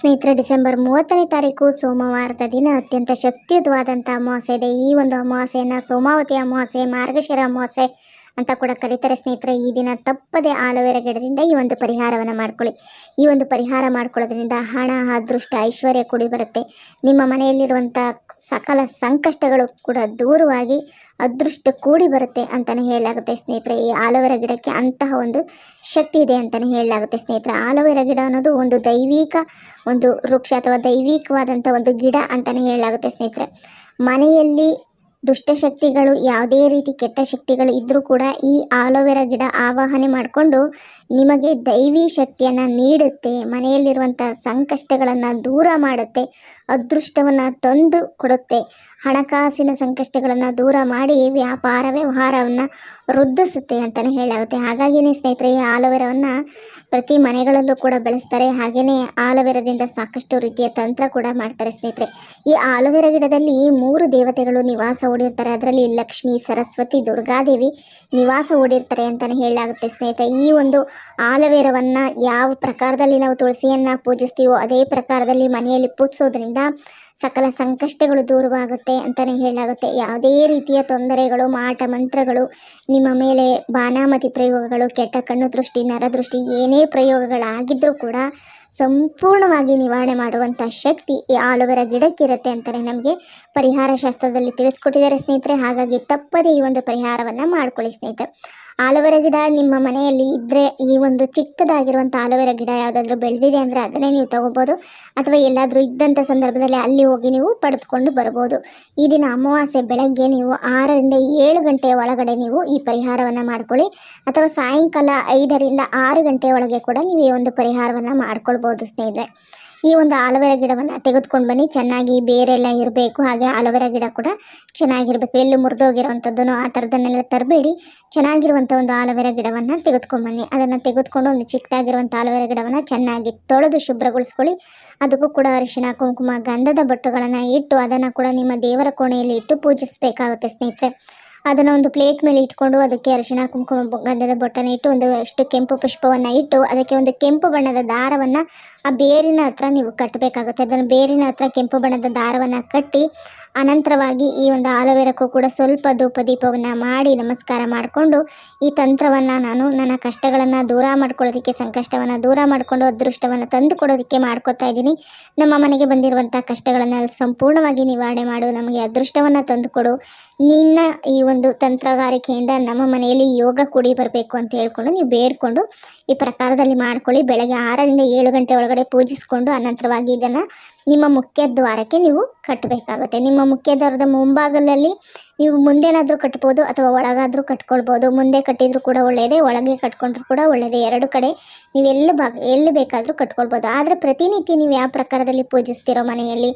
ಸ್ನೇಹಿತರೆ, ಡಿಸೆಂಬರ್ ಮೂವತ್ತನೇ ತಾರೀಕು ಸೋಮವಾರದ ದಿನ ಅತ್ಯಂತ ಶಕ್ತಿಯುತವಾದಂಥ ಅಮಾವಾಸ್ಯೆ ಇದೆ. ಈ ಒಂದು ಅಮಾವಾಸ್ಯೆಯನ್ನು ಸೋಮಾವತಿ ಅಮಾವಾಸ್ಯೆ, ಮಾರ್ಗಶಿರ ಅಮಾವಾಸ್ಯೆ ಅಂತ ಕೂಡ ಕರೀತಾರೆ ಸ್ನೇಹಿತರೆ. ಈ ದಿನ ತಪ್ಪದೆ ಆಲೋವೆರಾ ಗಿಡದಿಂದ ಈ ಒಂದು ಪರಿಹಾರವನ್ನು ಮಾಡ್ಕೊಳ್ಳಿ. ಈ ಒಂದು ಪರಿಹಾರ ಮಾಡ್ಕೊಳ್ಳೋದ್ರಿಂದ ಹಣ, ಅದೃಷ್ಟ, ಐಶ್ವರ್ಯ ಕೂಡಿ ಬರುತ್ತೆ. ನಿಮ್ಮ ಮನೆಯಲ್ಲಿರುವಂಥ ಸಕಲ ಸಂಕಷ್ಟಗಳು ಕೂಡ ದೂರವಾಗಿ ಅದೃಷ್ಟ ಕೂಡಿ ಬರುತ್ತೆ ಅಂತಲೇ ಹೇಳಲಾಗುತ್ತೆ ಸ್ನೇಹಿತರೆ. ಈ ಆಲೋವೆರಾ ಗಿಡಕ್ಕೆ ಅಂತಹ ಒಂದು ಶಕ್ತಿ ಇದೆ ಅಂತಲೇ ಹೇಳಲಾಗುತ್ತೆ ಸ್ನೇಹಿತರೆ. ಆಲೋವೆರಾ ಗಿಡ ಅನ್ನೋದು ಒಂದು ದೈವಿಕ ಒಂದು ವೃಕ್ಷ ಅಥವಾ ದೈವಿಕವಾದಂಥ ಒಂದು ಗಿಡ ಅಂತಲೇ ಹೇಳಲಾಗುತ್ತೆ ಸ್ನೇಹಿತರೆ. ಮನೆಯಲ್ಲಿ ದುಷ್ಟಶಕ್ತಿಗಳು ಯಾವುದೇ ರೀತಿ ಕೆಟ್ಟ ಶಕ್ತಿಗಳು ಇದ್ದರೂ ಕೂಡ ಈ ಆಲೋವೆರಾ ಗಿಡ ಆವಾಹನೆ ಮಾಡಿಕೊಂಡು ನಿಮಗೆ ದೈವಿ ಶಕ್ತಿಯನ್ನು ನೀಡುತ್ತೆ ಮನೆಯಲ್ಲಿರುವಂಥ ಸಂಕಷ್ಟಗಳನ್ನು ದೂರ ಮಾಡುತ್ತೆ, ಅದೃಷ್ಟವನ್ನು ತಂದು ಕೊಡುತ್ತೆ. ಹಣಕಾಸಿನ ಸಂಕಷ್ಟಗಳನ್ನು ದೂರ ಮಾಡಿ ವ್ಯಾಪಾರ ವ್ಯವಹಾರವನ್ನು ವೃದ್ಧಿಸುತ್ತೆ ಅಂತಲೇ ಹೇಳಾಗುತ್ತೆ ಹಾಗಾಗಿನೇ ಸ್ನೇಹಿತರೆ, ಈ ಆಲೋವೆರಾವನ್ನು ಪ್ರತಿ ಮನೆಗಳಲ್ಲೂ ಕೂಡ ಬೆಳೆಸ್ತಾರೆ. ಹಾಗೆಯೇ ಆಲೋವೆರಾದಿಂದ ಸಾಕಷ್ಟು ರೀತಿಯ ತಂತ್ರ ಕೂಡ ಮಾಡ್ತಾರೆ ಸ್ನೇಹಿತರೆ. ಈ ಆಲೋವೆರಾ ಗಿಡದಲ್ಲಿ ಮೂರು ದೇವತೆಗಳು ನಿವಾಸ ಹೂಡಿರ್ತಾರೆ ಅದರಲ್ಲಿ ಲಕ್ಷ್ಮಿ, ಸರಸ್ವತಿ, ದುರ್ಗಾದೇವಿ ನಿವಾಸ ಓಡಿರ್ತಾರೆ ಅಂತಲೇ ಹೇಳಲಾಗುತ್ತೆ ಸ್ನೇಹಿತರೆ. ಈ ಒಂದು ಆಲವೇರವನ್ನ ಯಾವ ಪ್ರಕಾರದಲ್ಲಿ ನಾವು ತುಳಸಿಯನ್ನು ಪೂಜಿಸ್ತೀವೋ ಅದೇ ಪ್ರಕಾರದಲ್ಲಿ ಮನೆಯಲ್ಲಿ ಪೂಜಿಸೋದ್ರಿಂದ ಸಕಲ ಸಂಕಷ್ಟಗಳು ದೂರವಾಗುತ್ತೆ ಅಂತಲೇ ಹೇಳಲಾಗುತ್ತೆ. ಯಾವುದೇ ರೀತಿಯ ತೊಂದರೆಗಳು, ಮಾಟ ಮಂತ್ರಗಳು, ನಿಮ್ಮ ಮೇಲೆ ಬಾನಾಮತಿ ಪ್ರಯೋಗಗಳು, ಕೆಟ್ಟ ಕಣ್ಣು ದೃಷ್ಟಿ, ನರದೃಷ್ಟಿ ಏನೇ ಪ್ರಯೋಗಗಳಾಗಿದ್ದರೂ ಕೂಡ ಸಂಪೂರ್ಣವಾಗಿ ನಿವಾರಣೆ ಮಾಡುವಂಥ ಶಕ್ತಿ ಈ ಆಲೋವೆರಾ ಗಿಡಕ್ಕಿರುತ್ತೆ ಅಂತಲೇ ನಮಗೆ ಪರಿಹಾರ ಶಾಸ್ತ್ರದಲ್ಲಿ ತಿಳಿಸ್ಕೊಟ್ಟಿದ್ದಾರೆ ಸ್ನೇಹಿತರೆ. ಹಾಗಾಗಿ ತಪ್ಪದೇ ಈ ಒಂದು ಪರಿಹಾರವನ್ನು ಮಾಡ್ಕೊಳ್ಳಿ ಸ್ನೇಹಿತರೆ. ಆಲೋವೆರಾ ಗಿಡ ನಿಮ್ಮ ಮನೆಯಲ್ಲಿ ಇದ್ದರೆ ಈ ಒಂದು ಚಿಕ್ಕದಾಗಿರುವಂಥ ಆಲೋವೆರಾ ಗಿಡ ಯಾವುದಾದ್ರೂ ಬೆಳೆದಿದೆ ಅಂದ್ರೆ ಅದನ್ನೇ ನೀವು ತಗೋಬೋದು. ಅಥವಾ ಎಲ್ಲಾದರೂ ಇದ್ದಂಥ ಸಂದರ್ಭದಲ್ಲಿ ಅಲ್ಲಿ ಹೋಗಿ ನೀವು ಪಡೆದುಕೊಂಡು ಬರಬಹುದು. ಈ ದಿನ ಅಮಾವಾಸ್ಯೆ ಬೆಳಗ್ಗೆ ನೀವು ಆರರಿಂದ ಏಳು ಗಂಟೆಯ ಒಳಗಡೆ ನೀವು ಈ ಪರಿಹಾರವನ್ನು ಮಾಡ್ಕೊಳ್ಳಿ. ಅಥವಾ ಸಾಯಂಕಾಲ ಐದರಿಂದ ಆರು ಗಂಟೆಯ ಒಳಗೆ ಕೂಡ ನೀವು ಈ ಒಂದು ಪರಿಹಾರವನ್ನು ಮಾಡ್ಕೊಳ್ಬೋದು ಸ್ನೇಹಿತರೆ. ಈ ಒಂದು ಆಲೋವೆರಾ ಗಿಡವನ್ನು ತೆಗೆದುಕೊಂಡು ಬನ್ನಿ. ಚೆನ್ನಾಗಿ ಬೇರೆಲ್ಲ ಇರಬೇಕು. ಹಾಗೆ ಆಲೋವೆರಾ ಗಿಡ ಕೂಡ ಚೆನ್ನಾಗಿರಬೇಕು. ಎಲ್ಲಿ ಮುರಿದೋಗಿರೋವಂಥದ್ದನ್ನು ಆ ಥರದನ್ನೆಲ್ಲ ತರಬೇಡಿ. ಚೆನ್ನಾಗಿರುವಂಥ ಒಂದು ಆಲೋವೆರಾ ಗಿಡವನ್ನು ತೆಗೆದುಕೊಂಡು ಬನ್ನಿ. ಅದನ್ನು ತೆಗೆದುಕೊಂಡು ಒಂದು ಚಿಕ್ಕದಾಗಿರುವಂಥ ಆಲೋವೆರಾ ಗಿಡವನ್ನು ಚೆನ್ನಾಗಿ ತೊಳೆದು ಶುಭ್ರಗೊಳಿಸ್ಕೊಳ್ಳಿ. ಅದಕ್ಕೂ ಕೂಡ ಅರಿಶಿಣ, ಕುಂಕುಮ, ಗಂಧದ ಬಟ್ಟುಗಳನ್ನು ಇಟ್ಟು ಅದನ್ನು ಕೂಡ ನಿಮ್ಮ ದೇವರ ಕೋಣೆಯಲ್ಲಿ ಇಟ್ಟು ಪೂಜಿಸಬೇಕಾಗುತ್ತೆ ಸ್ನೇಹಿತರೆ. ಅದನ್ನು ಒಂದು ಪ್ಲೇಟ್ ಮೇಲೆ ಇಟ್ಕೊಂಡು ಅದಕ್ಕೆ ಅರಿಶಿಣ, ಕುಂಕುಮ ಗಂಧದ ಬೊಟ್ಟನ ಇಟ್ಟು ಒಂದು ಅಷ್ಟು ಕೆಂಪು ಪುಷ್ಪವನ್ನು ಇಟ್ಟು ಅದಕ್ಕೆ ಒಂದು ಕೆಂಪು ಬಣ್ಣದ ದಾರವನ್ನು ಆ ಬೇರಿನ ಹತ್ರ ನೀವು ಕಟ್ಟಬೇಕಾಗುತ್ತೆ ಅದನ್ನು ಬೇರಿನ ಹತ್ರ ಕೆಂಪು ಬಣ್ಣದ ದಾರವನ್ನು ಕಟ್ಟಿ ಅನಂತರವಾಗಿ ಈ ಒಂದು ಆಲೋವೆರಕ್ಕೂ ಕೂಡ ಸ್ವಲ್ಪ ಧೂಪ ದೀಪವನ್ನು ಮಾಡಿ ನಮಸ್ಕಾರ ಮಾಡಿಕೊಂಡು ಈ ತಂತ್ರವನ್ನು ನಾನು ನನ್ನ ಕಷ್ಟಗಳನ್ನು ದೂರ ಮಾಡ್ಕೊಳ್ಳೋದಕ್ಕೆ, ಸಂಕಷ್ಟವನ್ನು ದೂರ ಮಾಡಿಕೊಂಡು ಅದೃಷ್ಟವನ್ನು ತಂದು ಕೊಡೋದಕ್ಕೆ ಮಾಡ್ಕೊತಾ ಇದ್ದೀನಿ. ನಮ್ಮ ಮನೆಗೆ ಬಂದಿರುವಂಥ ಕಷ್ಟಗಳನ್ನು ಸಂಪೂರ್ಣವಾಗಿ ನಿವಾರಣೆ ಮಾಡು, ನಮಗೆ ಅದೃಷ್ಟವನ್ನು ತಂದುಕೊಡು ನಿನ್ನ ಈ ಒಂದು ತಂತ್ರಗಾರಿಕೆಯಿಂದ ನಮ್ಮ ಮನೆಯಲ್ಲಿ ಯೋಗ ಕೂಡಿ ಬರಬೇಕು ಅಂತ ಹೇಳ್ಕೊಂಡು ನೀವು ಬೇಡ್ಕೊಂಡು ಈ ಪ್ರಕಾರದಲ್ಲಿ ಮಾಡ್ಕೊಳ್ಳಿ. ಬೆಳಗ್ಗೆ ಆರರಿಂದ ಏಳು ಗಂಟೆ ಒಳಗಡೆ ಪೂಜಿಸ್ಕೊಂಡು ಅನಂತರವಾಗಿ ಇದನ್ನು ನಿಮ್ಮ ಮುಖ್ಯ ದ್ವಾರಕ್ಕೆ ನೀವು ಕಟ್ಟಬೇಕಾಗುತ್ತೆ ನಿಮ್ಮ ಮುಖ್ಯ ದ್ವಾರದ ಮುಂಭಾಗದಲ್ಲಿ ನೀವು ಮುಂದೇನಾದರೂ ಕಟ್ಬೋದು ಅಥವಾ ಒಳಗಾದರೂ ಕಟ್ಕೊಳ್ಬೋದು. ಮುಂದೆ ಕಟ್ಟಿದ್ರು ಕೂಡ ಒಳ್ಳೆಯದೇ, ಒಳಗೆ ಕಟ್ಕೊಂಡ್ರೂ ಕೂಡ ಒಳ್ಳೆಯದೇ. ಎರಡು ಕಡೆ ನೀವು ಎಲ್ಲಿ ಭಾಗ, ಎಲ್ಲಿ ಬೇಕಾದರೂ ಕಟ್ಕೊಳ್ಬೋದು. ಆದರೆ ಪ್ರತಿನಿತ್ಯ ನೀವು ಯಾವ ಪ್ರಕಾರದಲ್ಲಿ ಪೂಜಿಸ್ತಿರೋ ಮನೆಯಲ್ಲಿ,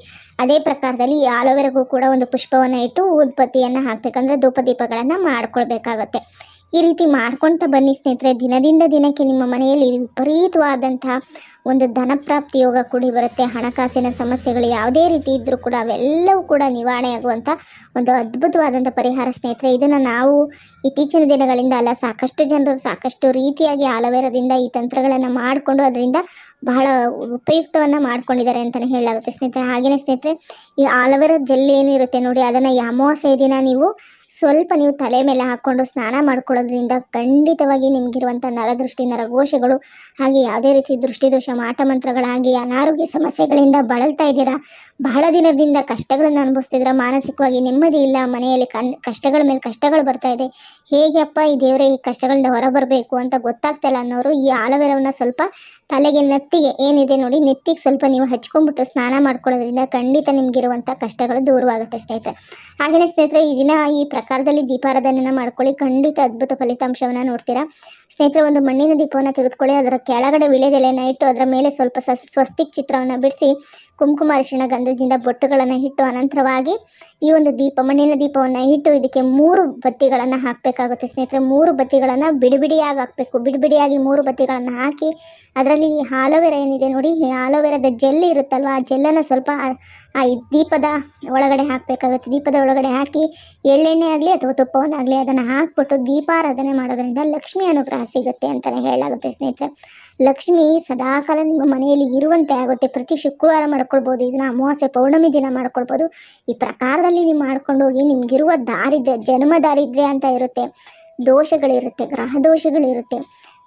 ಅದೇ ಪ್ರಕಾರದಲ್ಲಿ ಆಲೋವೆರೆಗೂ ಕೂಡ ಒಂದು ಪುಷ್ಪವನ್ನು ಇಟ್ಟು ಉದ್ಪತ್ತಿಯನ್ನು ಹಾಕಬೇಕಂದ್ರೆ ಧೂಪ ದೀಪಗಳನ್ನು ಮಾಡ್ಕೊಳ್ಬೇಕಾಗತ್ತೆ. ಈ ರೀತಿ ಮಾಡ್ಕೊಳ್ತಾ ಬನ್ನಿ ಸ್ನೇಹಿತರೆ. ದಿನದಿಂದ ದಿನಕ್ಕೆ ನಿಮ್ಮ ಮನೆಯಲ್ಲಿ ವಿಪರೀತವಾದಂತಹ ಒಂದು ಧನಪ್ರಾಪ್ತಿ ಯೋಗ ಕೂಡಿ ಬರುತ್ತೆ. ಹಣಕಾಸಿನ ಸಮಸ್ಯೆಗಳು ಯಾವುದೇ ರೀತಿ ಇದ್ದರೂ ಕೂಡ ಅವೆಲ್ಲವೂ ಕೂಡ ನಿವಾರಣೆ ಆಗುವಂಥ ಒಂದು ಅದ್ಭುತವಾದಂಥ ಪರಿಹಾರ ಸ್ನೇಹಿತರೆ. ಇದನ್ನು ನಾವು ಇತ್ತೀಚಿನ ದಿನಗಳಿಂದ ಅಲ್ಲ, ಸಾಕಷ್ಟು ಜನರು ಸಾಕಷ್ಟು ರೀತಿಯಾಗಿ ಆಲವೇರದಿಂದ ಈ ತಂತ್ರಗಳನ್ನು ಮಾಡಿಕೊಂಡು ಅದರಿಂದ ಬಹಳ ಉಪಯುಕ್ತವನ್ನು ಮಾಡ್ಕೊಂಡಿದ್ದಾರೆ ಅಂತಲೇ ಹೇಳಲಾಗುತ್ತೆ ಸ್ನೇಹಿತರೆ. ಹಾಗೆಯೇ ಸ್ನೇಹಿತರೆ, ಈ ಆಲೋವೆರಾ ಜೆಲ್ ಏನಿರುತ್ತೆ ನೋಡಿ, ಅದನ್ನು ಈ ದಿನ ನೀವು ಸ್ವಲ್ಪ ನೀವು ತಲೆ ಮೇಲೆ ಹಾಕ್ಕೊಂಡು ಸ್ನಾನ ಮಾಡ್ಕೊಳ್ಳೋದ್ರಿಂದ ಖಂಡಿತವಾಗಿ ನಿಮಗಿರುವಂಥ ನರದೃಷ್ಟಿ, ನರಘೋಷಗಳು ಹಾಗೆ ಯಾವುದೇ ರೀತಿ ದೃಷ್ಟಿದೋಷ, ಮಾಟಮಂತ್ರಗಳಾಗಿ, ಅನಾರೋಗ್ಯ ಸಮಸ್ಯೆಗಳಿಂದ ಬಳಲ್ತಾ ಇದ್ದೀರಾ? ಬಹಳ ದಿನದಿಂದ ಕಷ್ಟಗಳನ್ನು ಅನುಭವಿಸ್ತಿದ್ದೀರಾ? ಮಾನಸಿಕವಾಗಿ ನೆಮ್ಮದಿ ಇಲ್ಲ, ಮನೆಯಲ್ಲಿ ಕನ್, ಕಷ್ಟಗಳ ಮೇಲೆ ಕಷ್ಟಗಳು ಬರ್ತಾ ಇದೆ. ಹೇಗೆ ಅಪ್ಪ ಈ ದೇವರೇ ಈ ಕಷ್ಟಗಳಿಂದ ಹೊರಬರಬೇಕು ಅಂತ ಗೊತ್ತಾಗ್ತಿಲ್ಲ ಅನ್ನೋರು ಈ ಆಲೋವೆರವನ್ನು ಸ್ವಲ್ಪ ತಲೆಗೆ ನೆತ್ತಿಗೆ, ಏನಿದೆ ನೋಡಿ, ನೆತ್ತಿಗೆ ಸ್ವಲ್ಪ ನೀವು ಹಚ್ಕೊಂಡ್ಬಿಟ್ಟು ಸ್ನಾನ ಮಾಡ್ಕೊಳ್ಳೋದ್ರಿಂದ ಖಂಡಿತ ನಿಮಗಿರುವಂಥ ಕಷ್ಟಗಳು ದೂರವಾಗುತ್ತೆ ಸ್ನೇಹಿತರೆ. ಹಾಗೆಯೇ ಸ್ನೇಹಿತರೆ, ಈ ದಿನ ಈ ಪ್ರಕಾರದಲ್ಲಿ ದೀಪಾರಾಧನೆಯನ್ನು ಮಾಡ್ಕೊಳ್ಳಿ. ಖಂಡಿತ ಅದ್ಭುತ ಫಲಿತಾಂಶವನ್ನು ನೋಡ್ತೀರಾ? ಸ್ನೇಹಿತರೆ, ಒಂದು ಮಣ್ಣಿನ ದೀಪವನ್ನು ತೆಗೆದುಕೊಳ್ಳಿ. ಅದರ ಕೆಳಗಡೆ ವಿಳೆದೆಲೆಯನ್ನು ಇಟ್ಟು ಅದರ ಮೇಲೆ ಸ್ವಲ್ಪ ಸ್ವಸ್ತಿಕ್ ಚಿತ್ರವನ್ನು ಬಿಡಿಸಿ ಕುಂಕುಮ ಅರಿಶಿಣ ಗಂಧದಿಂದ ಬೊಟ್ಟುಗಳನ್ನು ಇಟ್ಟು ಅನಂತರವಾಗಿ ಈ ಒಂದು ದೀಪ, ಮಣ್ಣಿನ ದೀಪವನ್ನು ಇಟ್ಟು ಇದಕ್ಕೆ ಮೂರು ಬತ್ತಿಗಳನ್ನು ಹಾಕಬೇಕಾಗುತ್ತೆ ಸ್ನೇಹಿತರೆ. ಮೂರು ಬತ್ತಿಗಳನ್ನು ಬಿಡಿಬಿಡಿಯಾಗಿ ಹಾಕಬೇಕು. ಬಿಡಿಬಿಡಿಯಾಗಿ ಮೂರು ಬತ್ತಿಗಳನ್ನು ಹಾಕಿ ಅದರಲ್ಲಿ ಆಲೋವೆರಾ ಏನಿದೆ ನೋಡಿ ಆಲೋವೆರಾದ ಜೆಲ್ ಇರುತ್ತಲ್ವ? ಆ ಜೆಲ್ಲನ್ನು ಸ್ವಲ್ಪ ಆ ದೀಪದ ಒಳಗಡೆ ಹಾಕಬೇಕಾಗುತ್ತೆ. ದೀಪದ ಒಳಗಡೆ ಹಾಕಿ ಎಳ್ಳೆಣ್ಣೆ ಆಗಲಿ ಅಥವಾ ತುಪ್ಪವನ್ನಾಗಲಿ ಅದನ್ನು ಹಾಕ್ಬಿಟ್ಟು ದೀಪಾರಾಧನೆ ಮಾಡೋದ್ರಿಂದ ಲಕ್ಷ್ಮಿ ಅನುಗ್ರಹ ಸಿಗುತ್ತೆ ಅಂತಲೇ ಹೇಳಲಾಗುತ್ತೆ ಸ್ನೇಹಿತರೆ. ಲಕ್ಷ್ಮಿ ಸದಾಕಾಲ ನಿಮ್ಮ ಮನೆಯಲ್ಲಿ ಇರುವಂತೆ ಆಗುತ್ತೆ. ಪ್ರತಿ ಶುಕ್ರವಾರ ಮಾಡ್ಕೊಳ್ಬೋದು ಇದನ್ನ ಅಮಾವಾಸ್ಯೆ ಪೌರ್ಣಮಿ ದಿನ ಮಾಡ್ಕೊಳ್ಬೋದು. ಈ ಪ್ರಕಾರದಲ್ಲಿ ನೀವು ಮಾಡ್ಕೊಂಡು ಹೋಗಿ ನಿಮ್ಗಿರುವ ದಾರಿದ್ರ್ಯ, ಜನ್ಮ ದಾರಿದ್ರ್ಯ ಅಂತ ಇರುತ್ತೆ. ದೋಷಗಳಿರುತ್ತೆ, ಗ್ರಹ ದೋಷಗಳಿರುತ್ತೆ.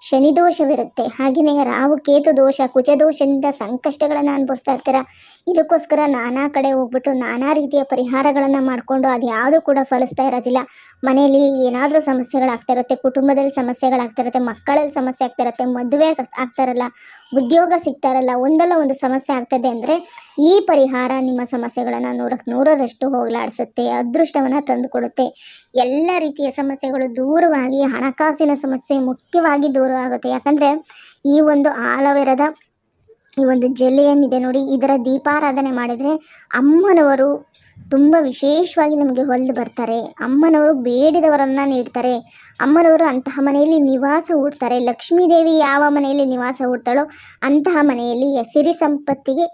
ಶನಿ ದೋಷವಿರುತ್ತೆ. ಹಾಗೆಯೇ ರಾಹು ಕೇತು ದೋಷ, ಕುಜ ದೋಷದಿಂದ ಸಂಕಷ್ಟಗಳನ್ನು ಅನುಭವಿಸ್ತಾ ಇರ್ತೀರ? ಇದಕ್ಕೋಸ್ಕರ ನಾನಾ ಕಡೆ ಹೋಗ್ಬಿಟ್ಟು ನಾನಾ ರೀತಿಯ ಪರಿಹಾರಗಳನ್ನು ಮಾಡಿಕೊಂಡು ಅದು ಯಾವುದೂ ಕೂಡ ಫಲಿಸ್ತಾ ಇರೋದಿಲ್ಲ. ಮನೆಯಲ್ಲಿ ಏನಾದರೂ ಸಮಸ್ಯೆಗಳಾಗ್ತಾ ಇರುತ್ತೆ, ಕುಟುಂಬದಲ್ಲಿ ಸಮಸ್ಯೆಗಳಾಗ್ತಾ ಇರುತ್ತೆ, ಮಕ್ಕಳಲ್ಲಿ ಸಮಸ್ಯೆ ಆಗ್ತಾ ಇರುತ್ತೆ, ಮದುವೆ ಆಗ್- ಆಗ್ತಾ ಇರಲ್ಲ, ಉದ್ಯೋಗ ಸಿಗ್ತಾ ಇರಲ್ಲ, ಒಂದಲ್ಲ ಒಂದು ಸಮಸ್ಯೆ ಆಗ್ತದೆ ಅಂದರೆ ಈ ಪರಿಹಾರ ನಿಮ್ಮ ಸಮಸ್ಯೆಗಳನ್ನು ನೂರಕ್ಕೆ ನೂರರಷ್ಟು ಹೋಗಲಾಡಿಸುತ್ತೆ, ಅದೃಷ್ಟವನ್ನು ತಂದುಕೊಡುತ್ತೆ. ಎಲ್ಲ ರೀತಿಯ ಸಮಸ್ಯೆಗಳು ದೂರವಾಗಿ, ಹಣಕಾಸಿನ ಸಮಸ್ಯೆ ಮುಖ್ಯವಾಗಿ ದೂರ ಆಗುತ್ತೆ. ಯಾಕಂದರೆ ಈ ಒಂದು ಆಲವೆರದ ಈ ಒಂದು ಜೆಲ್ ಏನಿದೆ ನೋಡಿ, ಇದರ ದೀಪಾರಾಧನೆ ಮಾಡಿದರೆ ಅಮ್ಮನವರು ತುಂಬ ವಿಶೇಷವಾಗಿ ನಮಗೆ ಹೊಲಿದು ಬರ್ತಾರೆ. ಅಮ್ಮನವರು ಬೇಡಿದವರನ್ನು ನೀಡ್ತಾರೆ. ಅಮ್ಮನವರು ಅಂತಹ ಮನೆಯಲ್ಲಿ ನಿವಾಸ ಹೂಡ್ತಾರೆ. ಲಕ್ಷ್ಮೀದೇವಿ ಯಾವ ಮನೆಯಲ್ಲಿ ನಿವಾಸ ಹೂಡ್ತಾಳೋ ಅಂತಹ ಮನೆಯಲ್ಲಿ ಸಿರಿ ಸಂಪತ್ತಿಗೆ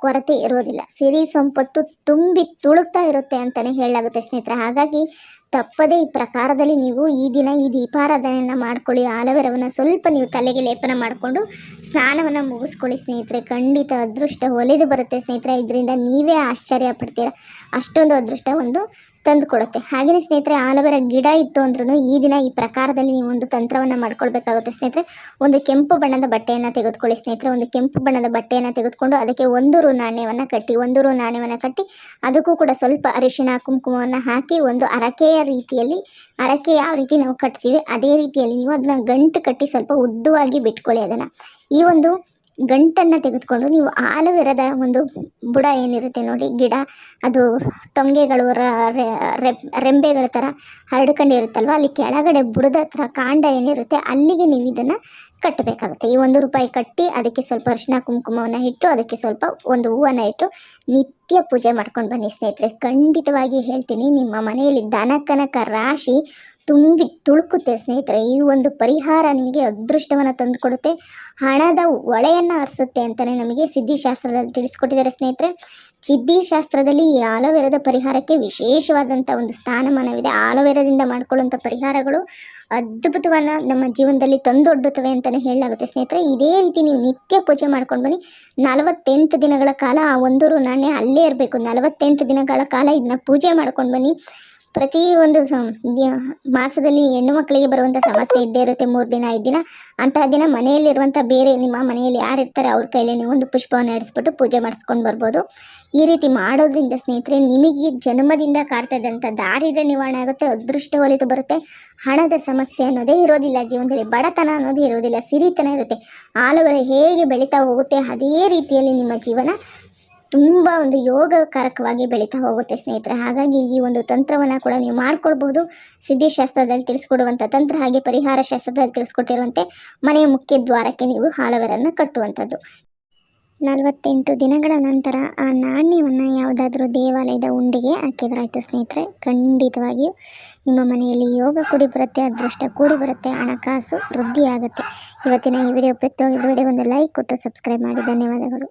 ಕೊರತೆ ಇರೋದಿಲ್ಲ. ಸಿರಿ ಸಂಪತ್ತು ತುಂಬಿ ತುಳುಕ್ತಾ ಇರುತ್ತೆ ಅಂತಲೇ ಹೇಳಲಾಗುತ್ತೆ ಸ್ನೇಹಿತರೆ. ಹಾಗಾಗಿ ತಪ್ಪದೇ ಈ ಪ್ರಕಾರದಲ್ಲಿ ನೀವು ಈ ದಿನ ಈ ದೀಪಾರಾಧನೆಯನ್ನು ಮಾಡ್ಕೊಳ್ಳಿ ಆಲವೆರವನ್ನು ಸ್ವಲ್ಪ ನೀವು ತಲೆಗೆ ಲೇಪನ ಮಾಡಿಕೊಂಡು ಸ್ನಾನವನ್ನು ಮುಗಿಸ್ಕೊಳ್ಳಿ ಸ್ನೇಹಿತರೆ. ಖಂಡಿತ ಅದೃಷ್ಟ ಒಲಿದು ಬರುತ್ತೆ ಸ್ನೇಹಿತರೆ. ಇದರಿಂದ ನೀವೇ ಆಶ್ಚರ್ಯ ಪಡ್ತೀರ. ಅಷ್ಟೊಂದು ಅದೃಷ್ಟ ಒಂದು ತಂದು ಕೊಡುತ್ತೆ. ಹಾಗೆಯೇ ಸ್ನೇಹಿತರೆ, ಆಲವೆರ ಗಿಡ ಇತ್ತು ಅಂದ್ರೂ ಈ ದಿನ ಈ ಪ್ರಕಾರದಲ್ಲಿ ನೀವು ಒಂದು ತಂತ್ರವನ್ನು ಮಾಡ್ಕೊಳ್ಬೇಕಾಗುತ್ತೆ ಸ್ನೇಹಿತರೆ. ಒಂದು ಕೆಂಪು ಬಣ್ಣದ ಬಟ್ಟೆಯನ್ನು ತೆಗೆದುಕೊಳ್ಳಿ ಸ್ನೇಹಿತರೆ. ಒಂದು ಕೆಂಪು ಬಣ್ಣದ ಬಟ್ಟೆಯನ್ನು ತೆಗೆದುಕೊಂಡು ಅದಕ್ಕೆ ಒಂದು ರು ನಾಣ್ಯವನ್ನು ಕಟ್ಟಿ, ಒಂದು ರು ನಾಣ್ಯವನ್ನು ಕಟ್ಟಿ, ಅದಕ್ಕೂ ಕೂಡ ಸ್ವಲ್ಪ ಅರಿಶಿಣ, ಕುಂಕುಮವನ್ನು ಹಾಕಿ ಒಂದು ಅರಕೆಯ ರೀತಿಯಲ್ಲಿ ಅರಕೆ ಯಾವ ರೀತಿ ನಾವು ಕಟ್ತೀವಿ, ಅದೇ ರೀತಿಯಲ್ಲಿ ನೀವು ಅದನ್ನ ಗಂಟು ಕಟ್ಟಿ ಸ್ವಲ್ಪ ಉದ್ದವಾಗಿ ಬಿಟ್ಕೊಳ್ಳಿ ಅದನ್ನು. ಈ ಒಂದು ಗಂಟನ್ನು ತೆಗೆದುಕೊಂಡು ನೀವು ಆಲುವೆರದ ಒಂದು ಬುಡ ಏನಿರುತ್ತೆ ನೋಡಿ, ಗಿಡ, ಅದು ಟೊಂಗೆಗಳು ರೆಂಬೆಗಳ ಥರ ಹರಡ್ಕೊಂಡಿರುತ್ತಲ್ವ ಅಲ್ಲಿ ಕೆಳಗಡೆ ಬುಡದ ಹತ್ರ ಕಾಂಡ ಏನಿರುತ್ತೆ, ಅಲ್ಲಿಗೆ ನೀವು ಇದನ್ನು ಕಟ್ಟಬೇಕಾಗುತ್ತೆ. ಈ ಒಂದು ರೂಪಾಯಿ ಕಟ್ಟಿ ಅದಕ್ಕೆ ಸ್ವಲ್ಪ ಅರಿಶಿನ ಕುಂಕುಮವನ್ನು ಇಟ್ಟು, ಅದಕ್ಕೆ ಸ್ವಲ್ಪ ಒಂದು ಹೂವನ್ನು ಇಟ್ಟು ನಿತ್ಯ ಪೂಜೆ ಮಾಡ್ಕೊಂಡು ಬನ್ನಿ ಸ್ನೇಹಿತರೆ. ಖಂಡಿತವಾಗಿ ಹೇಳ್ತೀನಿ, ನಿಮ್ಮ ಮನೆಯಲ್ಲಿ ದನ ಕನಕ ರಾಶಿ ತುಂಬಿ ತುಳುಕುತ್ತೆ ಸ್ನೇಹಿತರೆ. ಈ ಒಂದು ಪರಿಹಾರ ನಿಮಗೆ ಅದೃಷ್ಟವನ್ನು ತಂದುಕೊಡುತ್ತೆ. ಹಣದ ಒಳೆಯನ್ನು ಹರಿಸುತ್ತೆ ಅಂತಲೇ ನಮಗೆ ಸಿದ್ಧಿಶಾಸ್ತ್ರದಲ್ಲಿ ತಿಳಿಸ್ಕೊಟ್ಟಿದ್ದಾರೆ ಸ್ನೇಹಿತರೆ. ಸಿದ್ಧಿಶಾಸ್ತ್ರದಲ್ಲಿ ಈ ಆಲೋವೆರದ ಪರಿಹಾರಕ್ಕೆ ವಿಶೇಷವಾದಂಥ ಒಂದು ಸ್ಥಾನಮಾನವಿದೆ. ಆಲೋವೆರದಿಂದ ಮಾಡಿಕೊಳ್ಳುವಂಥ ಪರಿಹಾರಗಳು ಅದ್ಭುತವನ್ನು ನಮ್ಮ ಜೀವನದಲ್ಲಿ ತಂದೊಡ್ಡುತ್ತವೆ ಅಂತಲೇ ಹೇಳಲಾಗುತ್ತೆ ಸ್ನೇಹಿತರೆ. ಇದೇ ರೀತಿ ನೀವು ನಿತ್ಯ ಪೂಜೆ ಮಾಡ್ಕೊಂಡು ಬನ್ನಿ. ನಲವತ್ತೆಂಟು ದಿನಗಳ ಕಾಲ ಆ ಒಂದೂರು ನಾಣ್ಯ ಅಲ್ಲೇ ಇರಬೇಕು. ನಲವತ್ತೆಂಟು ದಿನಗಳ ಕಾಲ ಇದನ್ನ ಪೂಜೆ ಮಾಡ್ಕೊಂಡು ಬನ್ನಿ. ಪ್ರತಿ ಒಂದು ಮಾಸದಲ್ಲಿ ಹೆಣ್ಣು ಮಕ್ಕಳಿಗೆ ಬರುವಂಥ ಸಮಸ್ಯೆ ಇದ್ದೇ ಇರುತ್ತೆ. ಮೂರು ದಿನ, ಐದು ದಿನ. ಅಂತಹ ದಿನ ಮನೆಯಲ್ಲಿರುವಂಥ ಬೇರೆ ನಿಮ್ಮ ಮನೆಯಲ್ಲಿ ಯಾರು ಇರ್ತಾರೆ ಅವ್ರ ಕೈಲಿ ನೀವು ಒಂದು ಪುಷ್ಪವನ್ನು ಇಡಿಸ್ಬಿಟ್ಟು ಪೂಜೆ ಮಾಡಿಸ್ಕೊಂಡು ಬರ್ಬೋದು. ಈ ರೀತಿ ಮಾಡೋದ್ರಿಂದ ಸ್ನೇಹಿತರೆ, ನಿಮಗೆ ಜನ್ಮದಿಂದ ಕಾಡ್ತಾ ಇದ್ದಂಥ ದಾರಿದ್ರೆ ನಿವಾರಣೆ ಆಗುತ್ತೆ. ಅದೃಷ್ಟ ಒಲಿತು ಬರುತ್ತೆ. ಹಣದ ಸಮಸ್ಯೆ ಅನ್ನೋದೇ ಇರೋದಿಲ್ಲ ಜೀವನದಲ್ಲಿ. ಬಡತನ ಅನ್ನೋದೇ ಇರೋದಿಲ್ಲ. ಸಿರಿತನ ಇರುತ್ತೆ. ಆಲೂಗರೆ ಹೇಗೆ ಬೆಳೀತಾ ಹೋಗುತ್ತೆ, ಅದೇ ರೀತಿಯಲ್ಲಿ ನಿಮ್ಮ ಜೀವನ ತುಂಬ ಒಂದು ಯೋಗಕಾರಕವಾಗಿ ಬೆಳೀತಾ ಹೋಗುತ್ತೆ ಸ್ನೇಹಿತರೆ. ಹಾಗಾಗಿ ಈ ಒಂದು ತಂತ್ರವನ್ನು ಕೂಡ ನೀವು ಮಾಡ್ಕೊಳ್ಬೋದು ಸಿದ್ಧಿಶಾಸ್ತ್ರದಲ್ಲಿ ತಿಳಿಸ್ಕೊಡುವಂಥ ತಂತ್ರ ಹಾಗೆ ಪರಿಹಾರ ಶಾಸ್ತ್ರದಲ್ಲಿ ತಿಳಿಸ್ಕೊಟ್ಟಿರುವಂತೆ ಮನೆಯ ಮುಖ್ಯ ದ್ವಾರಕ್ಕೆ ನೀವು ಹಾಲವರನ್ನು ಕಟ್ಟುವಂಥದ್ದು. ನಲವತ್ತೆಂಟು ದಿನಗಳ ನಂತರ ಆ ನಾಣ್ಯವನ್ನು ಯಾವುದಾದ್ರೂ ದೇವಾಲಯದ ಉಂಡಿಗೆ ಹಾಕಿದ್ರಾಯ್ತು ಸ್ನೇಹಿತರೆ. ಖಂಡಿತವಾಗಿಯೂ ನಿಮ್ಮ ಮನೆಯಲ್ಲಿ ಯೋಗ ಕೂಡಿ ಬರುತ್ತೆ, ಅದೃಷ್ಟ ಕೂಡಿ ಬರುತ್ತೆ, ಹಣಕಾಸು ವೃದ್ಧಿಯಾಗುತ್ತೆ. ಇವತ್ತಿನ ಈ ವಿಡಿಯೋ ಉಪಯುಕ್ತವಾಗಿದ್ದ ವಿಡಿಯೋ ಒಂದು ಲೈಕ್ ಕೊಟ್ಟು ಸಬ್ಸ್ಕ್ರೈಬ್ ಮಾಡಿ. ಧನ್ಯವಾದಗಳು.